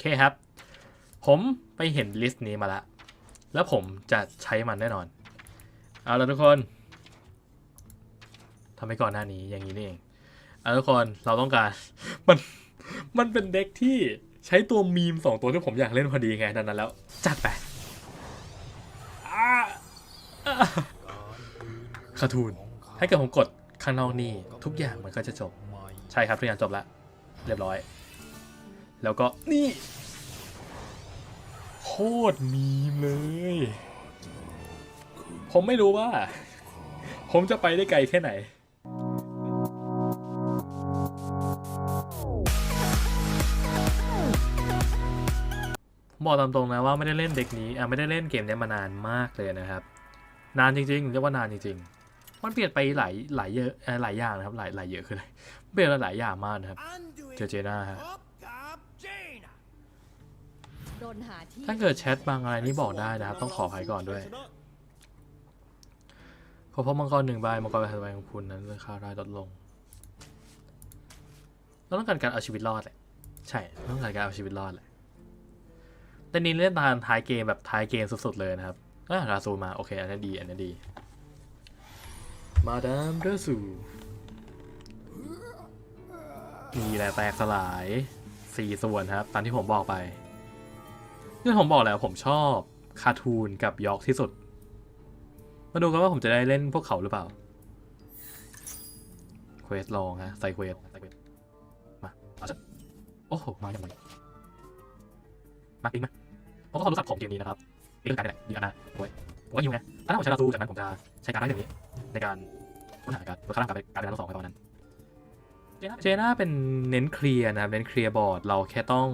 เคครับ ผมไปเห็นลิสต์นี้มาแล้วแล้วผมจะใช้มันแน่นอน เอาละทุกคนทำไปก่อนหน้านี้อย่างนี้นี่เองเอาทุกคนเราต้องการมันมันเป็นเด็กที่ใช้ตัวมีมสองตัวที่ผมอยากเล่นพอดีไงดังนั้นแล้ว จัดไปคาทูนถ้าเกิดผมกดข้างนอกนี่ทุกอย่างมันก็จะจบ ใช่ครับทุกอย่างจบแล้วเรียบร้อย แล้วก็นี่ โคตรมีมเลย ผมไม่รู้ว่า ผมจะไปได้ไกลแค่ไหนผมบอกตามตรงนะว่าไม่ได้เล่นเด็กนี้อะไม่ได้เล่นเกมนี้มานานมากเลยนะครับ นานจริงๆเรียกว่านานจริงๆ มันเปลี่ยนไปหลายหลายเยอะเอ่อหลายอย่างนะครับหลายหลายเยอะคืออะไรเปลี่ยนไปหลายอย่างมากนะครับเจอเจน่าฮะโดนหาที่ ถ้าเกิดแชทบางอะไรนี่บอกได้นะครับ ต้องขออภัยก่อนด้วยขอพบมังกรหนึ่งใบมังกรใบใบของคุณนั้นราคาได้ลดลงเราต้องการการเอาชีวิตรอดแหละใช่ต้องการการเอาชีวิตรอดแหละแต่นี้เล่นตามท้ายเกมแบบท้ายเกมสุดๆเลยนะครับอะราซูมาโอเคอันนี้ดีอันนี้ดี มาดามเดซูมีแหละแตกสลายสี่ส่วนครับตามที่ผมบอกไป ที่ผมบอกแล้วผมชอบคาร์ทูนกับยอร์กที่สุด มาดูกันว่าผมจะได้เล่นพวกเขาหรือเปล่าเควสลองฮะใส่เควสใส่เควสมาเอาจะโอ้โหมาอย่างไรมาปิงไหมผมก็ความรู้สึกของเกมนี้นะครับนี่คือการไหนดีกันนะโอ้ยผมก็ยิวไงถ้าผมใช้ลาซูจากนั้นผมจะใช้การได้อย่างนี้ ในการค้นหาการลดค่าร่างกายไปการเป็นทั้งสองไปตอนนั้นเจน่าเป็นเน้นเคลียร์นะครับเน้นเคลียร์บอร์ดเราแค่ต้อง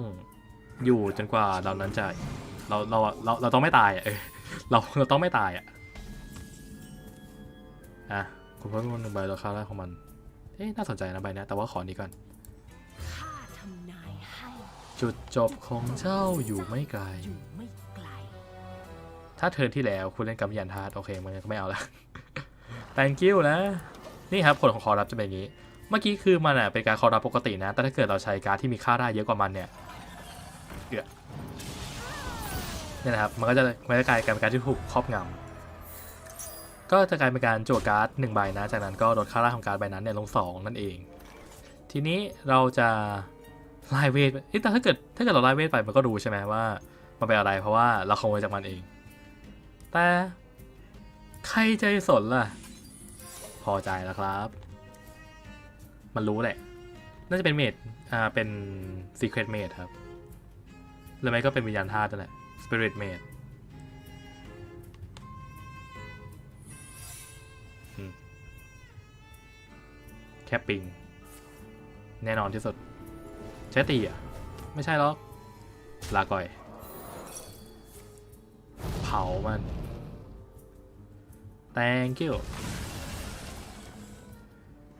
อยู่จนกว่าเรานั้นจะเราเราเราเราต้องไม่ตายอะเออเราเราต้องไม่ตายอะอะคุณเพิ่มหนึ่งใบราคาแรกของมันเอ๊ะน่าสนใจนะใบนี้แต่ว่าขอนี้ก่อนจุดจบของเจ้าอยู่ไม่ไกล ถ้าเทินที่แล้วคุณเล่นกำยันทาร์ตโอเคมันก็ไม่เอาละ thank you นะ นี่ครับผลของคอรับจะเป็นอย่างนี้ เมื่อกี้คือมันอะเป็นการคอรับปกตินะ แต่ถ้าเกิดเราใช้การดที่มีค่าได้เยอะกว่ามันเนี่ย เกือเนี่ยนะครับ มันก็จะมันจะกลายเป็นการที่ถูกครอบงำก็จะกลายเป็นการจั่วการ์ดหนึ่งใบนะ จากนั้นก็ลดค่าร่าของการใบนั้นเนี่ยลงสองนั่นเอง ทีนี้เราจะไล่เวทแต่ถ้าเกิดถ้าเกิดเราไล่เวทไปมันก็รู้ใช่ไหมว่ามันเป็นอะไรเพราะว่าเราขโมยจากมันเอง แต่ใครใจสนล่ะ พอใจแล้วครับ มันรู้แหละ น่าจะเป็นเมดอ่าเป็น Secret Mage ครับ หรือไม่ก็เป็นวิญญาณธาตุนั่นแหละ Spirit Mage แคปปิง แน่นอนที่สุด ใช้ตีอะ ไม่ใช่หรอก ลาก่อย เผามัน thank you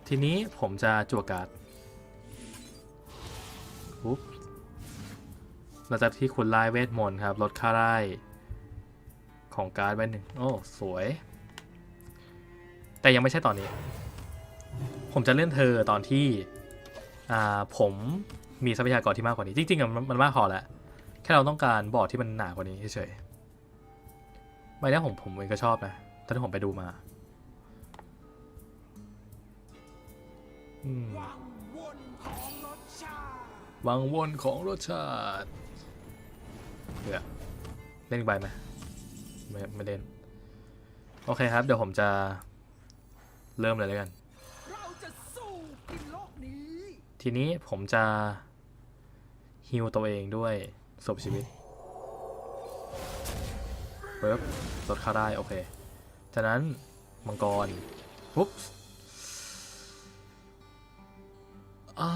ทีนี้ผมจะจั่วการ์ด หลังจากที่คุณไล่เวทมนต์ครับลดค่าไล่ของการ์ดไปหนึ่งโอ้ สวย แต่ยังไม่ใช่ตอนนี้ ผมจะเล่นเธอตอนที่อ่าผมมีทรัพยากรที่มากกว่านี้ จริงๆอะมันมันมากพอแล้ว แค่เราต้องการบอร์ดที่มันหนากว่านี้เฉยๆใบเนี้ยผมผมเองก็ชอบนะตอนที่ผมไปดูมาอืมวังวนของรสชาติ วังวนของรสชาติเผื่อเล่นอีกใบไหมไม่ไม่เล่น โอเคครับ เดี๋ยวผมจะเริ่มเลยแล้วกัน ทีนี้ผมจะฮิวตัวเองด้วยศพชีวิตปึ๊บลดค่าได้ โอเค จากนั้นมังกร ปุ๊บอ่า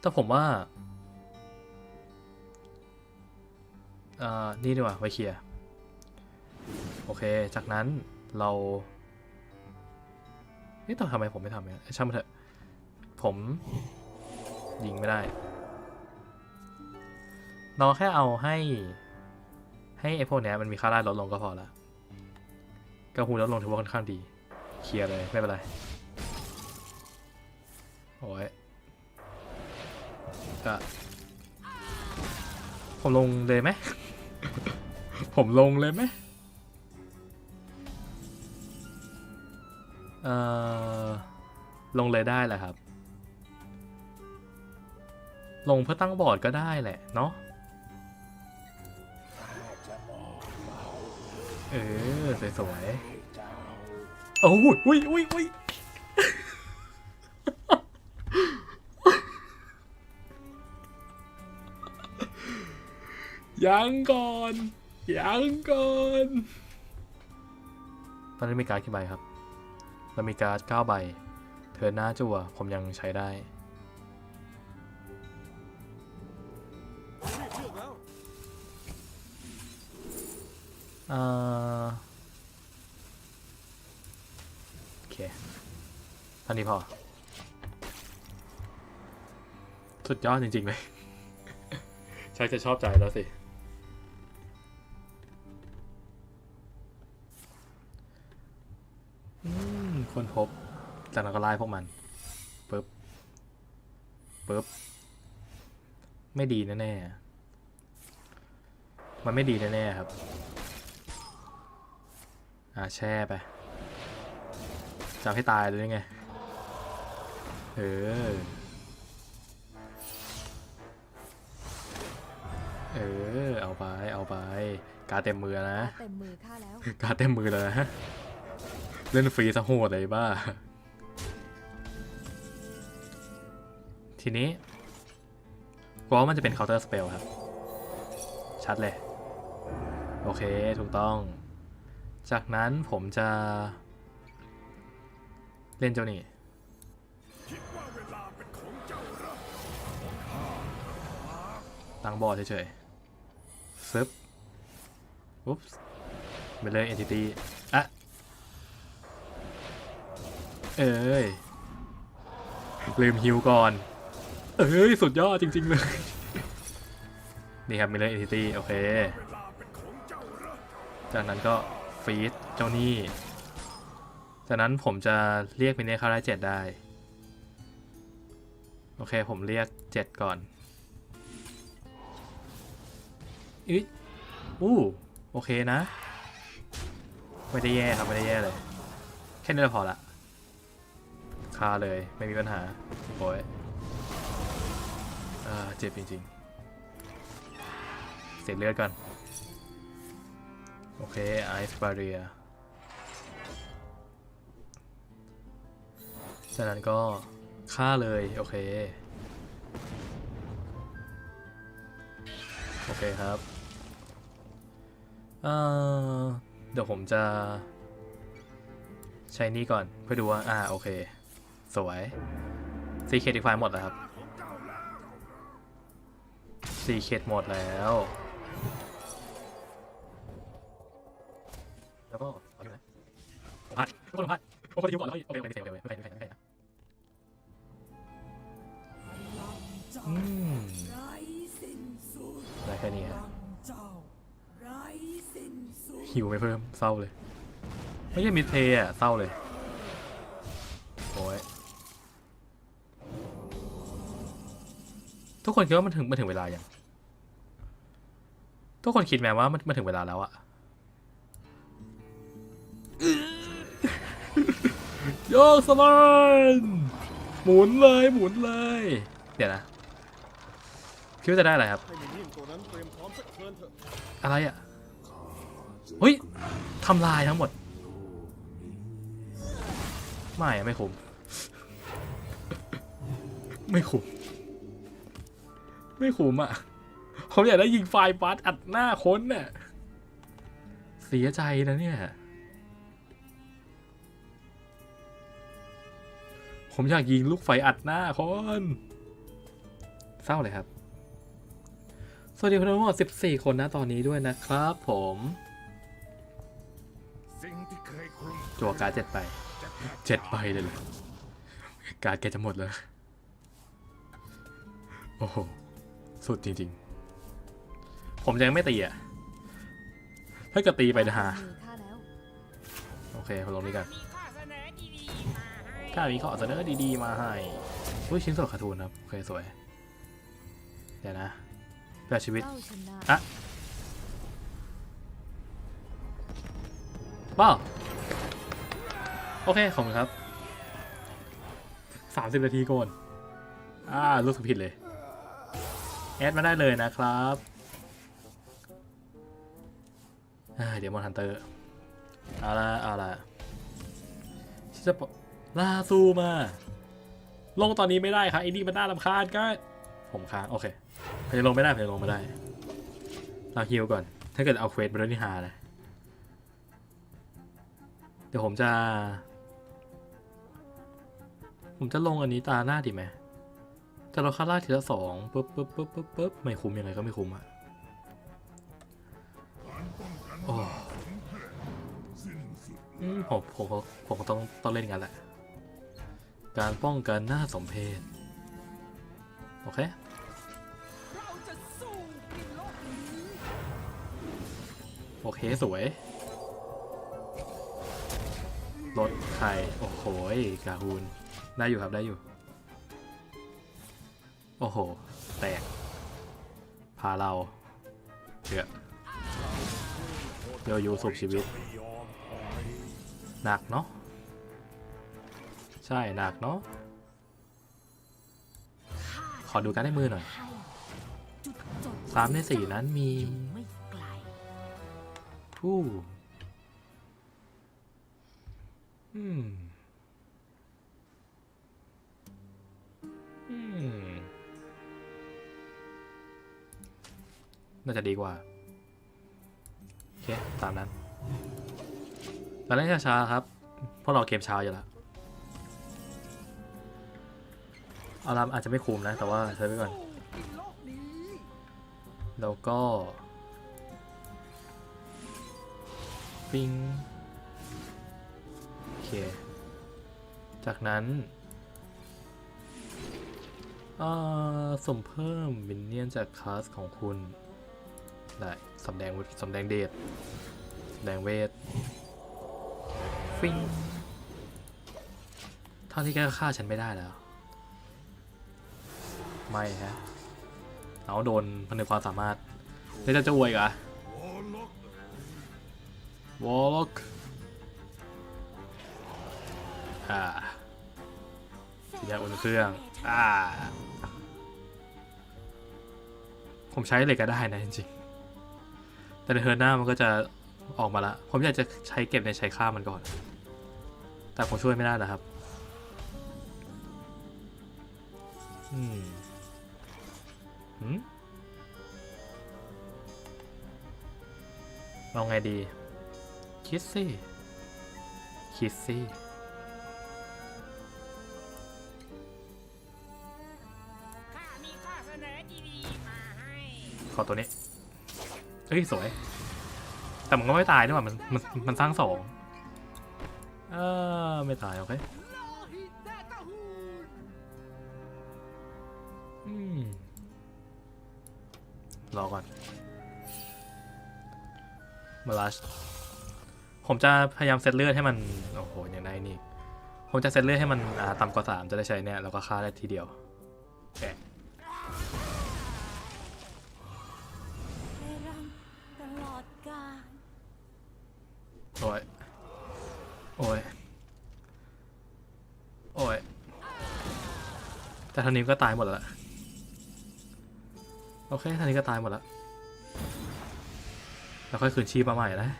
แต่ผมว่า อ่านี่ดีกว่าไวเคลียร์โอเค จากนั้นเรานี่ต้องทำไมผมไม่ทำเนี่ยช่างมันเถอะ ผมยิงไม่ได้ เราแค่เอาให้ให้ไอพวกเนี้ยมันมีค่าได้ลดลงก็พอละกระหูลดลงถือว่าค่อนข้างดี เคลียร์เลย ไม่เป็นไร โอ้ยก็ผมลงเลยไหม ผมลงเลยไหมเอ่อ ลงเลยได้แหละครับ ลงเพื่อตั้งบอร์ดก็ได้แหละเนาะ เออ สวยๆโอ้ยอุ้ยอุ้ยอุ้ย ยังก่อนยังก่อนตอนนี้มีการ์ดกี่ใบครับ เรามีการ์ด9ใบ เธอหน้าจั่วผมยังใช้ได้เอ่อโอเคเท่านี้พอ สุดยอดจริง ๆ เลยชักจะชอบใจแล้วสิ คนพบ จากนั้นก็ไล่พวกมันปึ๊บปึ๊บไม่ดีแน่ๆมันไม่ดีแน่ๆครับ อ่าแช่ไปจำให้ตายเลยไง เออ เออ เอาไป เอาไป การดเต็มมือนะ เต็มมือข้าแล้ว การดเต็มมือเลยนะ เล่นฟรีซะโหดเลยบ้า ทีนี้กลัวมันจะเป็น counter spell ครับ ชัดเลย โอเค ถูกต้อง จากนั้นผมจะ เล่นเจ้านี่ตั้งบอร์ดเฉยๆซึบอุ๊บไปเลย entity อะ เอ้ยลืมฮิวก่อน เอ้ย สุดยอดจริง ๆ เลย นี่ครับ Miller Entity โอเค จากนั้นก็ฟีดเจ้าหนี้จากนั้นผมจะเรียกมินเน่เข้าได้เจ็ดได้ โอเค ผมเรียกเจ็ดก่อนอีอู้ โอเคนะ ไม่ได้แย่ครับ ไม่ได้แย่เลย แค่นี้ก็พอละ คาเลยไม่มีปัญหาโอ้ยอ่าเจ็บจริงๆ เสียเลือดก่อน โอเคไอซ์บาเรียจากนั้นก็ฆ่าเลย โอเค โอเคครับเอ่อเดี๋ยวผมจะใช้นี่ก่อนเพื่อดูว่า อ่า โอเค สวยซีเคดีไฟหมดแล้วครับซีเคดหมดแล้วแล้วก็เอาดูนะพัดทุกคนพัดทุกคนยิ้มก่อนแล้วโอเคโอเคโอเคโอเคไม่เป็นไรไม่เป็นไรไม่เป็นไรนะอืมได้แค่นี้ฮะหิวไม่เพิ่มเศร้าเลย ไม่ใช่มิดเพย์อะเศร้าเลย ทุกคนคิดว่ามันถึงมันถึงเวลาอยังทุกคนคิดไหมว่ามันมันถึงเวลาแล้วอะโยกสมานหมุนเลยหมุนเลย เดี๋ยวนะคิดว่าจะได้อะไรครับ ให้มินเนี่ยนตัวนั้นเตรียมพร้อมสักเทิร์นเถอะอะไรอะเฮ้ยทำลายทั้งหมด ไม่อะไม่คุ้ม ไม่คุ้ม ไม่คุ้มอะผมอยากได้ยิงไฟล์บัสอัดหน้าคนน่ะเสียใจนะเนี่ย ผมอยากยิงลูกไฟอัดหน้าคนเศร้าเลยครับ สวัสดีคุณทั้งหมด14 คนนะตอนนี้ด้วยนะครับผมจัวการเจ็ดใบเจ็ดใบเลยเหรอการแกจะหมดแล้ว โอ้โห สุดจริงๆ ผมยังไม่ตีอะถ้าเกิดตีไปนะฮะมือข้าโอเคผมลงนี้กันมีข้ามีข้อเสนอดีๆมาให้อุ้ยชิ้นส่วนคาร์ทูนครับโอเคสวย เดี๋ยวนะเพื่อชีวิตเจ้าชนะอะว้าโอเค ขอบคุณครับสามสิบนาทีก่อน อ่า รู้สึกผิดเลย แอดมาได้เลยนะครับเดี๋ยวมอนฮันเตอร์เอาละเอาละจะปะลาซูมา ลงตอนนี้ไม่ได้ครับไอ้นี่มันน่ารำคาญก็ ผมค้างโอเคผมจะลงไม่ได้ผมจะลงไม่ได้ เราฮิวก่อน ถ้าเกิดเอาเควสมาด้วยนี่ฮานะ เดี๋ยวผมจะ ผมจะลงอันนี้ตาหน้าดีไหม จะเราค่าล่าทีละสองปุ๊บปุ๊บปุ๊บปุ๊บปุ๊บไม่คุ้มยังไงก็ไม่คุ้มอะโอ้ผมผมผมผมก็ต้องต้องเล่นกันแหละ การป้องกันหน้าสมเพชโอเคโอเค สวยรถใครโอ้โหกาฮูนได้อยู่ครับได้อยู่ โอ้โห แตก พาเราเถื่อโยวยูสุขชีวิต หนักเนาะ ใช่ หนักเนาะ ขอดูการได้มือหน่อยสามในสี่นั้นมีผู้อืม น่าจะดีกว่า โอเค ตามนั้นเราเล่นช้าๆครับ เพราะเราเกมช้าอยู่แล้วอารามอาจจะไม่คุ้มนะ แต่ว่าใช้ไปก่อน แล้วก็ปิงโอเค จากนั้นอ่อสุ่มเพิ่มมินเนี่ยนจากคลาสของคุณ ได้สำแดงวุฒิสำแดงเดชสำแดงเวทฟิงเท่าที่แกก็ฆ่าฉันไม่ได้แล้ว ไม่ฮะเอาโดนพันในความสามารถเดี๋ยวจะจะอวยกะวอลล็อกวอล์กอ่าสีแดงอุ่นเครื่องอ่าผมใช้เหล็กก็ได้นะจริงๆ แต่ในเทิร์หน้ามันก็จะออกมาละผมอยากจะใช้เก็บในใช้ค่ามันก่อน แต่ผมช่วยไม่ได้นะครับ อืมหืมเอาไงดี คิดสิคิดสิข้ามีข้อเสนอดีๆมาให้ขอตัวนี้ เฮ้ยสวย แต่มันก็ไม่ตายด้วยว่ะมันมันมันสร้างสองเออไม่ตายโอเคอืมรอก่อน มาลัชผมจะพยายามเซตเลือดให้มัน โอ้โห อย่างไรนี่ ผมจะเซตเลือดให้มันอ่าต่ำกว่าสามจะได้ใช้เนี่ย แล้วก็ฆ่าได้ทีเดียวแกะเโอ้ย โอ้ย โอ้ย แต่ทางนี้ก็ตายหมดแล้วล่ะโอเคทางนี้ก็ตายหมดแล้วแล้วค่อยคืนชีพมาใหม่นะ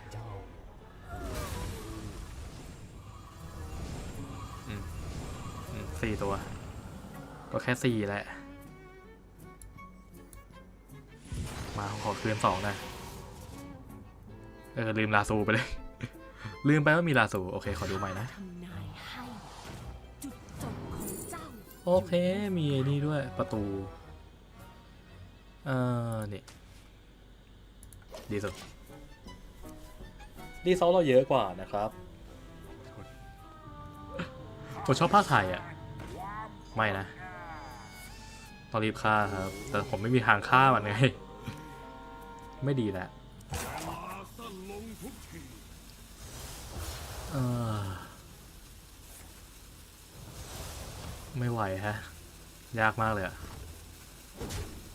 อืมอืมสี่ตัว ก็แค่สี่แหละ มาขอคืนสองนะ เออลืมลาซูไปเลย ลืมไปว่ามีลาซูโอเค ขอดูใหม่นะ โอเค มีนี่ด้วยประตู เอ่อ นี่ดีสุดดีซอลเราเยอะกว่านะครับ ผมชอบภาคไทยอะ ไม่นะต้องรีบฆ่าครับ แต่ผมไม่มีทางฆ่ามันไง ไม่ดีแหละ มาสั้นลงทุกที เออ ไม่ไหวฮะ ยากมากเลยอะ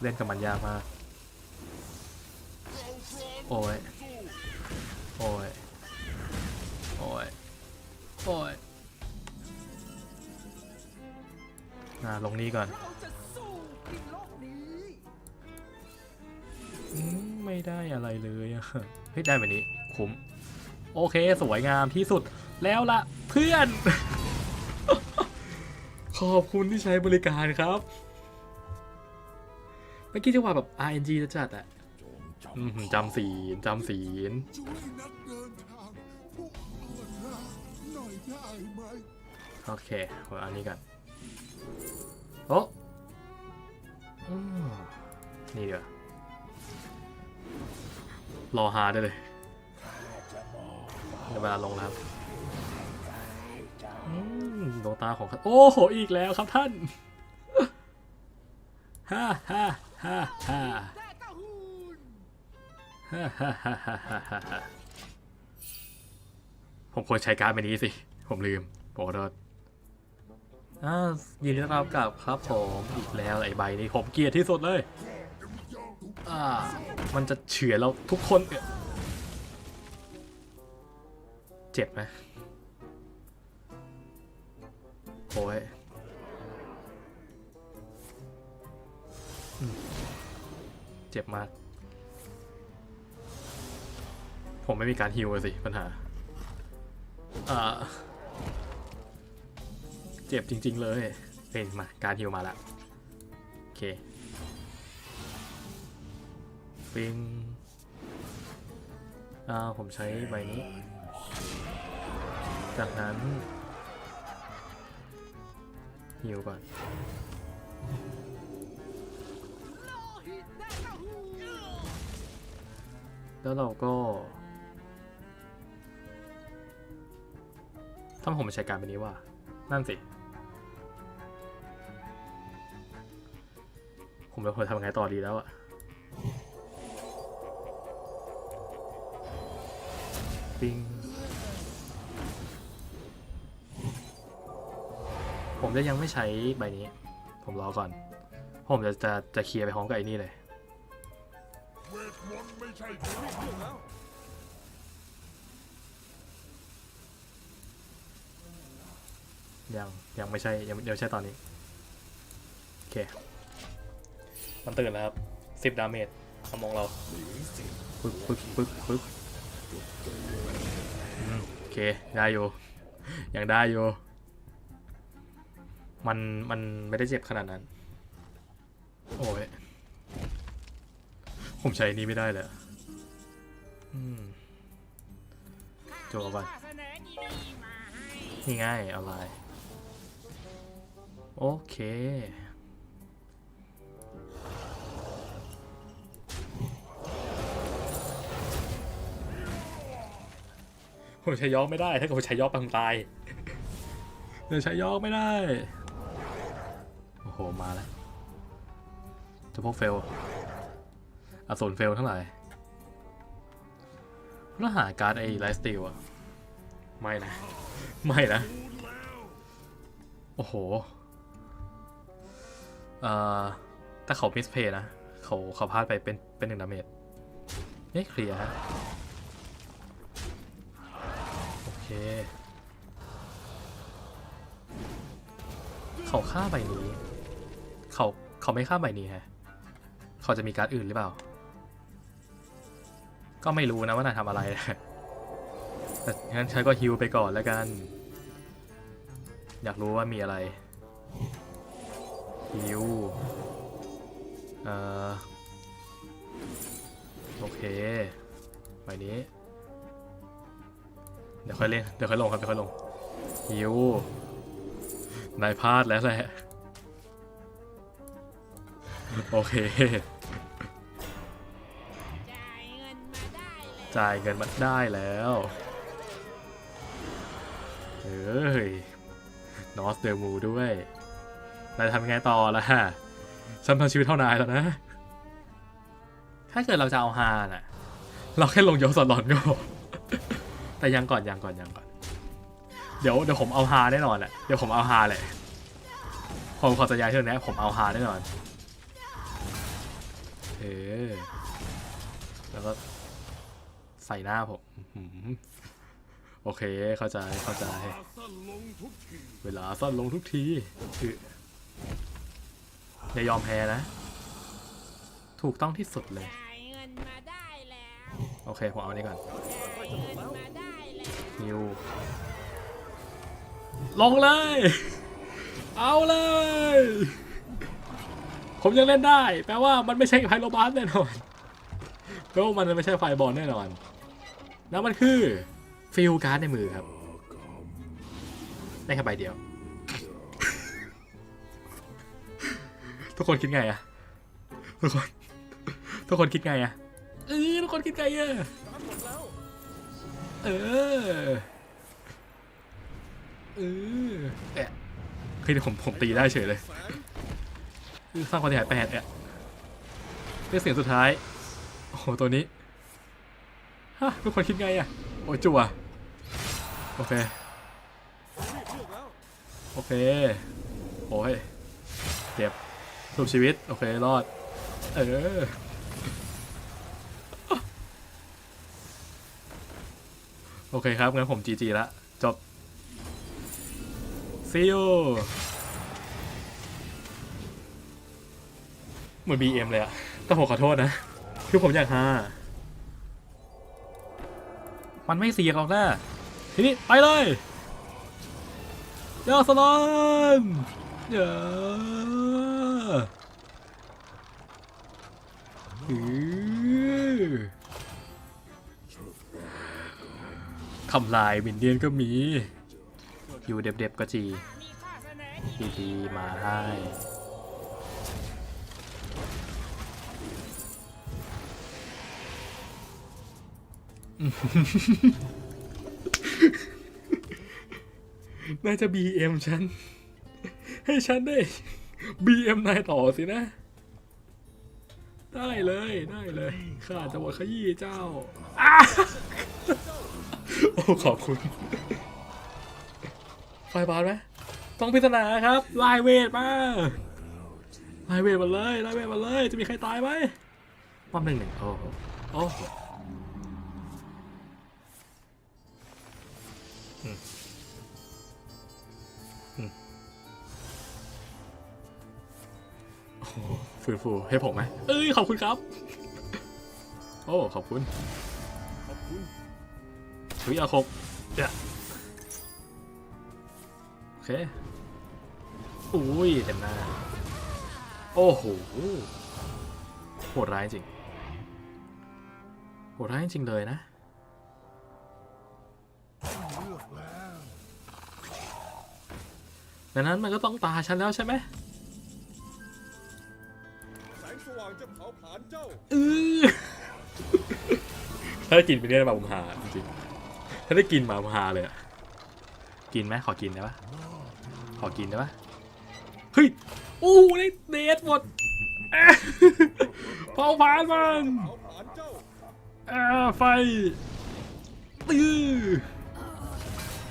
เล่นกับมันยากมาก โอ้ย โอ้ย โอ้ย โอ้ยอ่าลงนี้ก่อน ไม่ได้อะไรเลยเฮ้ย ได้แบบนี้ คุ้ม โอเค สวยงามที่สุดแล้วละเพื่อน ขอบคุณที่ใช้บริการครับ เมื่อกี้จังหวะแบบ RNG จะจัดอะอืมจำศีลจำศีลช่วยนักเดินทางพวกอ่อนล้าหน่อยได้ไหมโอเคเอาอันนี้กันโอ้อืมนี่เดี๋ยวารอฮาได้เลย เดี๋ยวเวลาลงแล้วครับอืมดวงตาของเขาโอ้โหอีกแล้วครับท่านฮ่าฮ่าฮ่าฮ่าฮ่าฮ่าฮ่าฮ่าฮ่าฮ่าฮ่าผมควรใช้การ์ดใบนี้สิ ผมลืมโอ้โทษอ่ายินดีต้อนรับกลับครับผมอีกแล้วไอ้ใบนี้ผมเกลียดที่สุดเลย อ่า มันจะเฉือนเราทุกคนเเจ็บไหมโอ้ยเจ็บมาก ผมไม่มีการฮิวสิ ปัญหาอ่าเจ็บจริง ๆ เลยเป็นมา การฮิวมาละ โอเคปิงอ่าผมใช้ใบนี้ จากนั้นฮิวก่อนแล้วเราก็ถ้าผมใช้การแบบนี้ว่า นั่นสิ ผมจะควรทำไงต่อดีแล้วอะปิง ผมจะยังไม่ใช้ใบนี้ ผมรอก่อน ผมจะจะจะเคลียร์ไปพร้อมกับไอ้นี่เลยเวทมนต์ไม่ใช่ของแล้วยังยังไม่ใช่ยังเดี๋ยวใช่ตอนนี้ โอเค มันตื่นแล้วครับสิบดาเมจสมองเราปึ๊กปึ๊กปึ๊กปึ๊กอืมโอเค ได้อยู่ ยังได้อยู่ มันมันไม่ได้เจ็บขนาดนั้น โอ้ย ผมใช้นี้ไม่ได้เลยอะอืมโจเอาไปข้าเสนนี่ง่ายเอาไลน์โอเคผมใช้ยอกไม่ได้ ถ้าเกิดผมใช้ยอกปังตายเดี๋ยวใช้ยอกไม่ได้ โอ้โหมาแล้วจะพวกเฟลอสูรเฟลทั้งหลายแล้วหาการ์ดไอ้ไลฟ์สติลอะไม่นะ ไม่นะ โอ้โห เอ่อถ้าเขามิสเพย์นะ เขาเขาพลาดไปเป็นเป็นหนึ่งดาเมจนี่เคลียร์ฮะ โอเค เขาฆ่าใบนี้ เขาไม่ฆ่าใบนี้ฮะ เขาจะมีการ์ดอื่นหรือเปล่า ก็ไม่รู้นะว่านายทำอะไรนะแต่งั้นฉันก็ฮิวไปก่อนแล้วกัน อยากรู้ว่ามีอะไรฮิวเอ่อโอเคใบนี้ เดี๋ยวค่อยเล่น เดี๋ยวค่อยลงครับ เดี๋ยวค่อยลงฮิวนายพลาดแล้วแหละ โอเค จ่ายเงินมาได้แล้วเอ้ยนอสเดอร์มูด้วยนาทำไงต่อล่ะฉันพันชีวิตเท่านายแล้วนะ ถ้าเกิดเราจะเอาฮาน่ะ เราแค่ลงโยสลอนก็แต่ยังก่อนยังก่อนยังก่อน เดี๋ยวเดี๋ยวผมเอาฮาแน่นอนแหละ เดี๋ยวผมเอาฮาแหละผมขอสัญญาเรื่องนี้ผมเอาฮาแน่นอน ออแล้วก็ใส่หน้าผมโอเค เข้าใจ เข้าใจ เวลาสั้นลงทุกทีคืออย่ายอมแพ้นะ ถูกต้องที่สุดเลย โอเค ผมเอาอันนี้ก่อนยิว ลงเลย เอาเลย ผมยังเล่นได้ แปลว่ามันไม่ใช่ไพโรบาสแน่นอนแปลว่ามันไม่ใช่ไฟบอลแน่นอน แล้วมันคือฟิลการ์ดในมือครับ ได้แค่ใบเดียว ทุกคนคิดไงอะทุกคน ทุกคนคิดไงอะเออทุกคนคิดไงอะเออเออแอะคือผมผมตีได้เฉยเลย สร้างความเสียหายแปดแอะเป็นเสียงสุดท้าย โอ้โห ตัวนี้ ฮะ ทุกคนคิดไงอะโอ้ยจั่วโอเค โอเค โอ้ยเจ็บสูบชีวิต โอเค รอด เออโอเคครับงั้นผมจีจีละ จบ see you เหมือน BM เลยอะแต่ผมขอโทษนะ คือผมอยากฮามันไม่เสียหรอกนะทีนี้ไปเลยยาสลานเยอะอือคำลายมินเดียนก็มี อยู่เด็บๆก็จีดีๆมาให้ น่าจะ BM ฉัน ให้ฉันได้ BM นายต่อสินะ ได้เลยได้เลยข้าจะหมดขยี้เจ้า โอ้ ขอบคุณไฟบาสไหมต้องพิจารณาครับไลายเวทมาไลายเวทมาเลยไลายเวทมาเลย จะมีใครตายไหมป้อมหนึ่งหนึ่งโอ้โอ้ ฟื้นฟูให้ผมไหมเอ้ยขอบคุณครับ โอ้ขอบคุณขอบคุณวิอาคมเนี่ยโอเคอุ้ยเต็มหน้าโอ้โหโหดร้ายจริงโหดร้ายจริงเลยนะเลือกแล้วดังนั้นมันก็ต้องตาฉันแล้วใช่ไหม อือถ้าได้กินไปเนี่อยมาผมหาจริงๆถ้าได้กินมาผมหาเลยอะกินไหมขอกินได้ปะขอกินได้ปะเฮ้ยอู้ได้เดทหมดเผาผลาญมันไฟตื้อ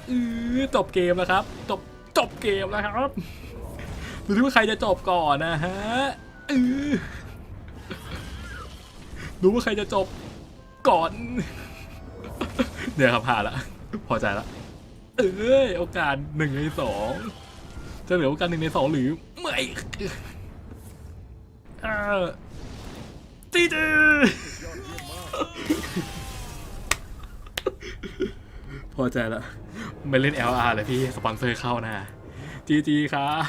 อือจบเกมแล้วครับ จบจบเกมแล้วครับดูที่ว่าใครจะจบก่อนนะฮะอือ ดูว่าใครจะจบก่อนเดี๋ยวครับผ่านละ พอใจละ เอ้ยโอกาสหนึ่งในสองจะเหลือโอกาสหนึ่งในสองหรือไม่อ่าจีจีพอใจแล้วไม่เล่น LR เลยพี่ สปอนเซอร์เข้านะจีจีครับ